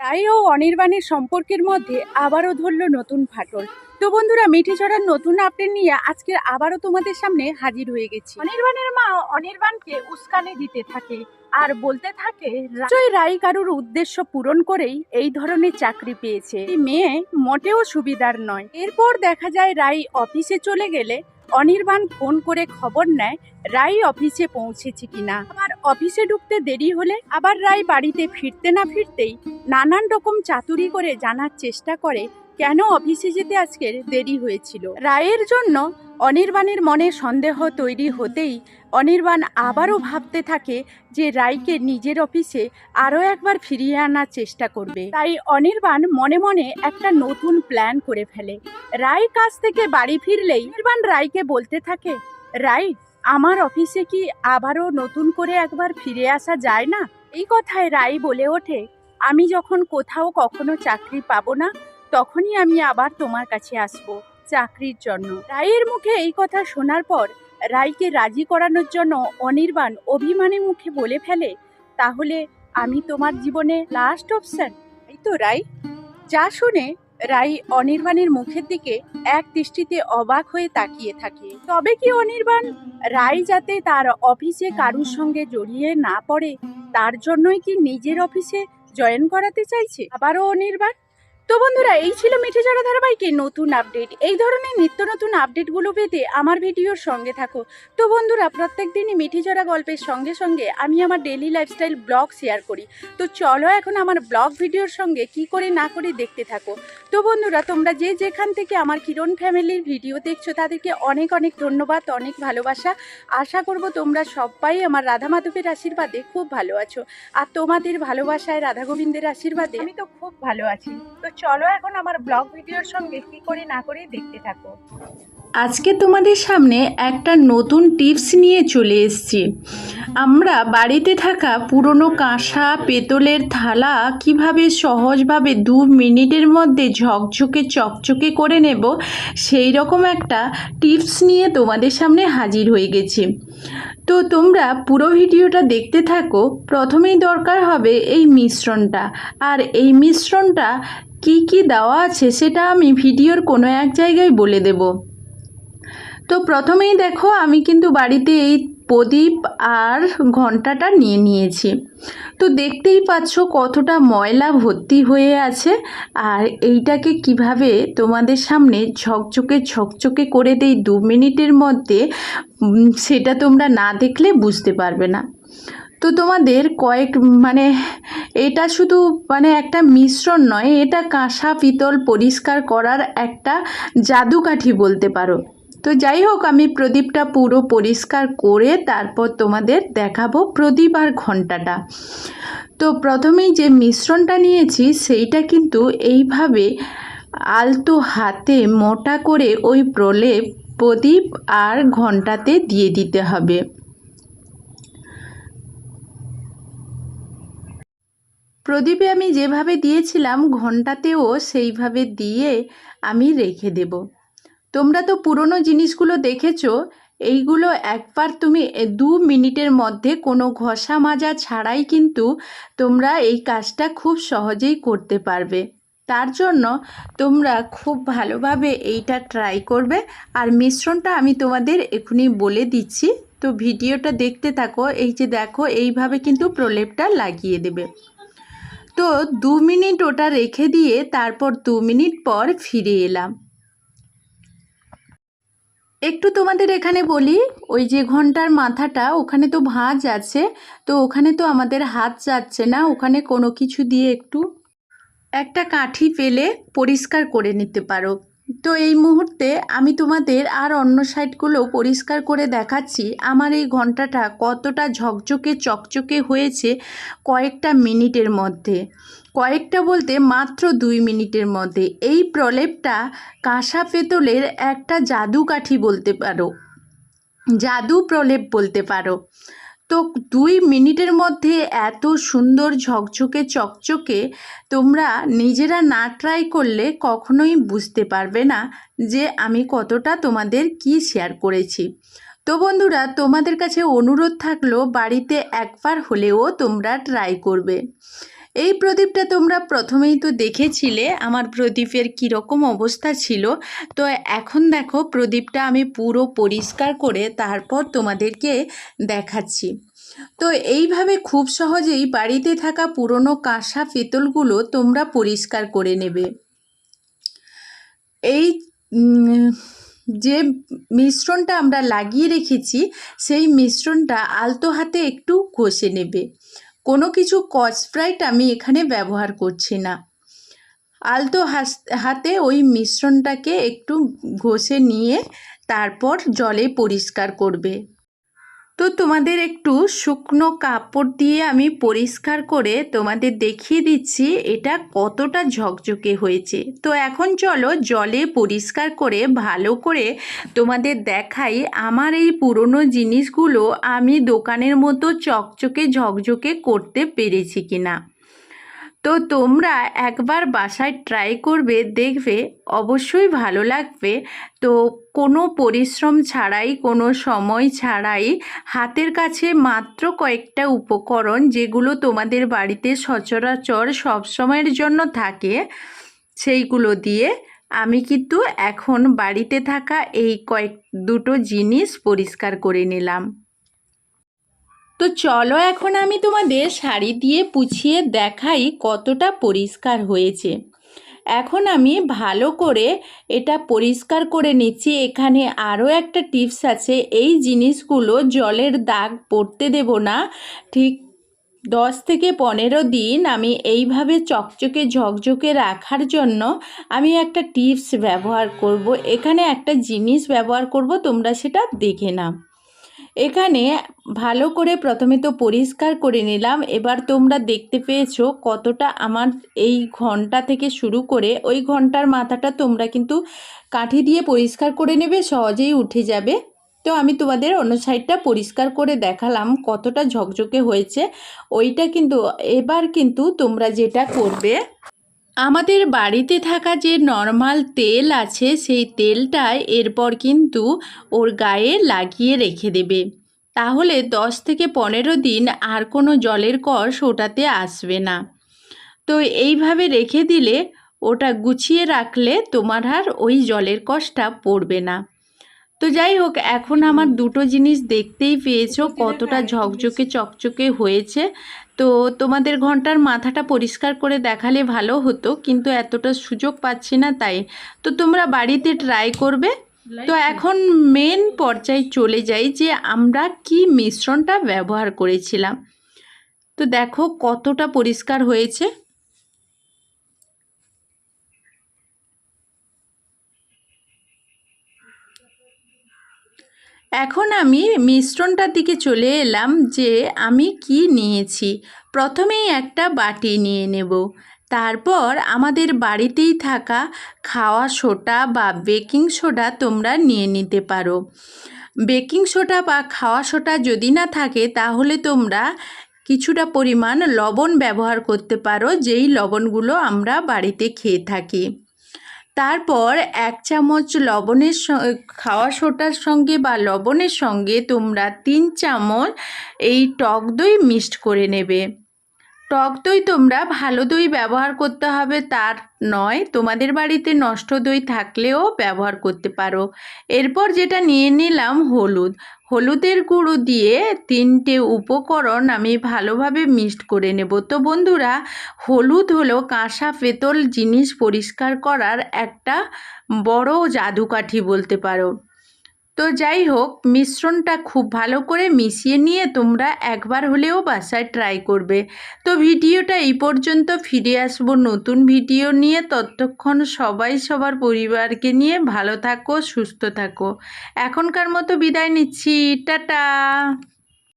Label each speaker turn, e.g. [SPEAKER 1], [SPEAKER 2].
[SPEAKER 1] তাই ও অনির্বাণের সম্পর্কের মধ্যে আবারও ধরল নতুন ফাটল। তো বন্ধুরা মিঠি ছড়ার নতুন আপডেট নিয়ে আজকে আবারও তোমাদের সামনে হাজির হয়ে গেছি। অনির্বাণের মা অনির্বাণকে উস্কানি দিতে থাকে আর বলতে থাকে জয় রাই কারুর উদ্দেশ্য পূরণ করেই এই ধরনের চাকরি পেয়েছে। মেয়ে মোটেও সুবিধার নয়। এরপর দেখা যায় রাই অফিসে চলে গেলে অনির্বাণ ফোন করে খবর নেয়, রাই অফিসে পৌঁছেছে কিনা। আবার অফিসে ঢুকতে দেরি হলে আবার রাই বাড়িতে ফিরতে না ফিরতেই নানান রকম চাতুরি করে জানার চেষ্টা করে কেন অফিসে যেতে আজকের দেরি হয়েছিল? রায়ের জন্য অনির্বাণের মনে সন্দেহ তৈরি হতেই অনির্বাণ আবারও ভাবতে থাকে যে রায়কে নিজের অফিসে আরও একবার ফিরিয়ে আনার চেষ্টা করবে। তাই অনির্বাণ মনে মনে একটা নতুন প্ল্যান করে ফেলে। রায় কাছ থেকে বাড়ি ফিরলেই অনির্বাণ রায়কে বলতে থাকে, রায়, আমার অফিসে কি আবারও নতুন করে একবার ফিরে আসা যায় না? এই কথায় রায় বলে ওঠে, আমি যখন কোথাও কখনো চাকরি পাবো না তখনই আমি আবার তোমার কাছে আসব চাকরির জন্য। রায়ের মুখে এই কথা শোনার পর রায়কে রাজি করানোর জন্য অনির্বাণ অভিমানী মুখে বলে ফেলে, তাহলে আমি তোমার জীবনে লাস্ট অপশন এই তো রাই যা শুনে রাই অনির্বাণের মুখের দিকে এক দৃষ্টিতে অবাক হয়ে তাকিয়ে থাকে। তবে কি অনির্বাণ রাই যাতে তার অফিসে কারুর সঙ্গে জড়িয়ে না পড়ে, তার জন্যই কি নিজের অফিসে জয়েন করাতে চাইছে? আবারও অনির্বাণ? তো বন্ধুরা, এই ছিল মিঠে জড়া ধারাবাহিকের নতুন আপডেট। এই ধরনের নিত্য নতুন আপডেটগুলো পেতে আমার ভিডিওর সঙ্গে থাকো। তো বন্ধুরা, প্রত্যেক দিনই মিঠে জড়া গল্পের সঙ্গে সঙ্গে আমি আমার ডেলি লাইফস্টাইল ব্লগ শেয়ার করি। তো চলো এখন আমার ব্লগ ভিডিওর সঙ্গে কি করে না করে দেখতে থাকো। তো বন্ধুরা, তোমরা যে যেখান থেকে আমার কিরণ ফ্যামিলির ভিডিও দেখছ, তাদেরকে অনেক অনেক ধন্যবাদ, অনেক ভালোবাসা। আশা করব তোমরা সবাই আমার রাধা মাধবের আশীর্বাদে খুব ভালো আছো। আর তোমাদের ভালোবাসায় রাধা গোবিন্দের আশীর্বাদে আমি তো খুব ভালো আছি। তো চলো এখন আমার ব্লগ ভিডিওর সঙ্গে কি করে না করে দেখতে থাকো।
[SPEAKER 2] আজকে তোমাদের সামনে একটা নতুন টিপস নিয়ে চলে এসেছি। আমরা বাড়িতে থাকা পুরনো কাঁসা, পেতলের থালা কীভাবে সহজভাবে দু মিনিটের মধ্যে ঝকঝকে চকচকে করে নেব, সেই রকম একটা টিপস নিয়ে তোমাদের সামনে হাজির হয়ে গেছি। তো তোমরা পুরো ভিডিওটা দেখতে থাকো। প্রথমেই দরকার হবে এই মিশ্রণটা। আর এই মিশ্রণটা কি কি দেওয়া আছে সেটা আমি ভিডিওর কোনো এক জায়গায় বলে দেবো। তো প্রথমেই দেখো, আমি কিন্তু বাড়িতে এই প্রদীপ আর ঘন্টাটা নিয়ে নিয়েছি। তো দেখতেই পাচ্ছ কতটা ময়লা ভর্তি হয়ে আছে আর এইটাকে কীভাবে তোমাদের সামনে ঝকঝকে ঝকঝকে করে দেই দু মিনিটের মধ্যে সেটা তোমরা না দেখলে বুঝতে পারবে না। তো তোমাদের কয়েক মানে এটা শুধু মানে একটা মিশ্রণ নয়, এটা কাঁসা পিতল পরিষ্কার করার একটা জাদুকাঠি বলতে পারো। তো যাই হোক, আমি প্রদীপটা পুরো পরিষ্কার করে তারপর তোমাদের দেখাবো প্রদীপ আর ঘন্টাটা তো প্রথমেই যে মিশ্রণটা নিয়েছি, সেইটা কিন্তু এইভাবে আলতো হাতে মোটা করে ওই প্রলেপ প্রদীপ আর ঘন্টাতে দিয়ে দিতে হবে। প্রদীপে আমি যেভাবে দিয়েছিলাম ঘন্টাতেও সেইভাবে দিয়ে আমি রেখে দেব। তোমরা তো পুরনো জিনিসগুলো দেখেছ, এইগুলো একবার তুমি দু মিনিটের মধ্যে কোনো ঘষা মাজা ছাড়াই কিন্তু তোমরা এই কাজটা খুব সহজেই করতে পারবে। তার জন্য তোমরা খুব ভালোভাবে এইটা ট্রাই করবে। আর মিশ্রণটা আমি তোমাদের এখনই বলে দিচ্ছি। তো ভিডিওটা দেখতে থাকো, এই যে দেখো, এইভাবে কিন্তু প্রলেপটা লাগিয়ে দেবে। তো দু মিনিট ওটা রেখে দিয়ে তারপর দু মিনিট পর ফিরে এলাম। একটু তোমাদের এখানে বলি, ওই যে ঘণ্টার মাথাটা, ওখানে তো ভাঁজ আছে, তো ওখানে তো আমাদের হাত যাচ্ছে না, ওখানে কোনো কিছু দিয়ে একটু একটা কাঠি পেলে পরিষ্কার করে নিতে পারো। তো এই মুহূর্তে আমি তোমাদের আর অন্য সাইডগুলো পরিষ্কার করে দেখাচ্ছি। আমার এই ঘন্টাটা কতটা ঝকঝকে চকচকে হয়েছে কয়েকটা মিনিটের মধ্যে। কয়েকটা বলতে মাত্র দুই মিনিটের মধ্যে। এই প্রলেপটা কাঁসা পেতলের একটা জাদুকাঠি বলতে পারো। জাদু প্রলেপ বলতে পারো। তো দুই মিনিটের মধ্যে এত সুন্দর ঝকঝকে চকচকে তোমরা নিজেরা না ট্রাই করলে কখনোই বুঝতে পারবে না যে আমি কতটা তোমাদের কি শেয়ার করেছি। তো বন্ধুরা, তোমাদের কাছে অনুরোধ থাকল বাড়িতে একবার হলেও তোমরা ট্রাই করবে। এই প্রদীপটা তোমরা প্রথমেই তো দেখেছিলে, আমার প্রদীপের কীরকম অবস্থা ছিল। তো এখন দেখো, প্রদীপটা আমি পুরো পরিষ্কার করে তারপর তোমাদেরকে দেখাচ্ছি। তো এইভাবে খুব সহজেই বাড়িতে থাকা পুরনো কাঁসা পেতলগুলো তোমরা পরিষ্কার করে নেবে। এই যে মিশ্রণটা আমরা লাগিয়ে রেখেছি, সেই মিশ্রণটা আলতো হাতে একটু ঘষে নেবে। কোনো কিছু কসপ্রাইট আমি এখানে ব্যবহার করছি না। আলতো হাতে ওই মিশ্রণটাকে একটু ঘষে নিয়ে তারপর জলে পরিষ্কার করবে। তো তোমাদের একটু শুকনো কাপড় দিয়ে আমি পরিষ্কার করে তোমাদের দেখিয়ে দিচ্ছি, এটা কতটা ঝকঝকে হয়েছে। তো এখন চলো জলে পরিষ্কার করে ভালো করে তোমাদের দেখাই আমার এই পুরনো জিনিসগুলো আমি দোকানের মতো চকচকে ঝকঝকে করতে পেরেছি কিনা। তো তোমরা একবার বাসায় ট্রাই করবে, দেখবে অবশ্যই ভালো লাগবে। তো কোনো পরিশ্রম ছাড়াই, কোনো সময় ছাড়াই হাতের কাছে মাত্র কয়েকটা উপকরণ যেগুলো তোমাদের বাড়িতে সচরাচর সবসময়ের জন্য থাকে, সেইগুলো দিয়ে আমি কিন্তু এখন বাড়িতে থাকা এই কয়েক, দুটো জিনিস পরিষ্কার করে নিলাম। তো চলো এখন আমি তোমাদের শাড়ি দিয়ে পুছিয়ে দেখাই কতটা পরিষ্কার হয়েছে। এখন আমি ভালো করে এটা পরিষ্কার করে নিচ্ছি। এখানে আরও একটা টিপস আছে, এই জিনিসগুলো জলের দাগ পড়তে দেব না। ঠিক দশ থেকে পনেরো দিন আমি এইভাবে চকচকে ঝকঝকে রাখার জন্য আমি একটা টিপস ব্যবহার করব। এখানে একটা জিনিস ব্যবহার করব, তোমরা সেটা দেখে নাও। এখানে ভালো করে প্রথমে তো পরিষ্কার করে নিলাম। এবার তোমরা দেখতে পেয়েছ কতটা আমার এই ঘণ্টা থেকে শুরু করে ওই ঘণ্টার মাথাটা তোমরা কিন্তু কাঠি দিয়ে পরিষ্কার করে নেবে, সহজেই উঠে যাবে। তো আমি তোমাদের অন্য সাইডটা পরিষ্কার করে দেখালাম কতটা ঝকঝকে হয়েছে। ওইটা কিন্তু এবার কিন্তু তোমরা যেটা করবে আমাদের বাড়িতে থাকা যে নর্মাল তেল আছে, সেই তেলটা এরপর কিন্তু ওর গায়ে লাগিয়ে রেখে দেবে। তাহলে দশ থেকে পনেরো দিন আর কোনো জলের কষ ওটাতে আসবে না। তো এইভাবে রেখে দিলে ওটা গুছিয়ে রাখলে তোমার আর ওই জলের কষটা পড়বে না। তো যাই হোক এখন আমার দুটো জিনিস দেখতেই পেয়েছ কতটা ঝকঝকে চকচকে হয়েছে। তো তোমাদের ঘণ্টার মাথাটা পরিষ্কার করে দেখালে ভালো হতো কিন্তু এতটা সুযোগ পাচ্ছি না তাই। তো তোমরা বাড়িতে ট্রাই করবে। তো এখন মেন পর্যায়ে চলে যাই যে আমরা কি মিশ্রণটা ব্যবহার করেছিলাম। তো দেখো কতটা পরিষ্কার হয়েছে। এখন আমি মিশ্রণটার দিকে চলে এলাম যে আমি কি নিয়েছি। প্রথমেই একটা বাটি নিয়ে নেব। তারপর আমাদের বাড়িতেই থাকা খাওয়া সোডা বা বেকিং সোডা তোমরা নিয়ে নিতে পারো। বেকিং সোডা বা খাওয়া সোডা যদি না থাকে, তাহলে তোমরা কিছুটা পরিমাণ লবণ ব্যবহার করতে পারো, যেই লবণগুলো আমরা বাড়িতে খেয়ে থাকি। তারপর এক চামচ লবণের খাওয়া সোটার সঙ্গে বা লবণের সঙ্গে তোমরা তিন চামচ এই টক দই মিক্সড করে নেবে। টক দই তোমরা ভালো দই ব্যবহার করতে হবে, তার নয় তোমাদের বাড়িতে নষ্ট দই থাকলেও ব্যবহার করতে পারো। এরপর যেটা নিয়ে নিলাম হলুদ। হলুদের গুঁড়ো দিয়ে তিনটে উপকরণ আমি ভালোভাবে মিক্সড করে নেব। তো বন্ধুরা, হলুদ হলো কাঁসা পেতল জিনিস পরিষ্কার করার একটা বড় জাদুকাঠি বলতে পারো। তো যাই হোক, মিশ্রণটা খুব ভালো করে মিশিয়ে নিয়ে তোমরা একবার হলেও বাসায় ট্রাই করবে। তো ভিডিওটা এই পর্যন্ত, ফিরে আসব নতুন ভিডিও নিয়ে। ততক্ষণ সবাই সবার পরিবারকে নিয়ে ভালো থাকো, সুস্থ থাকো। এখনকার মতো বিদায় নিচ্ছি। টাটা!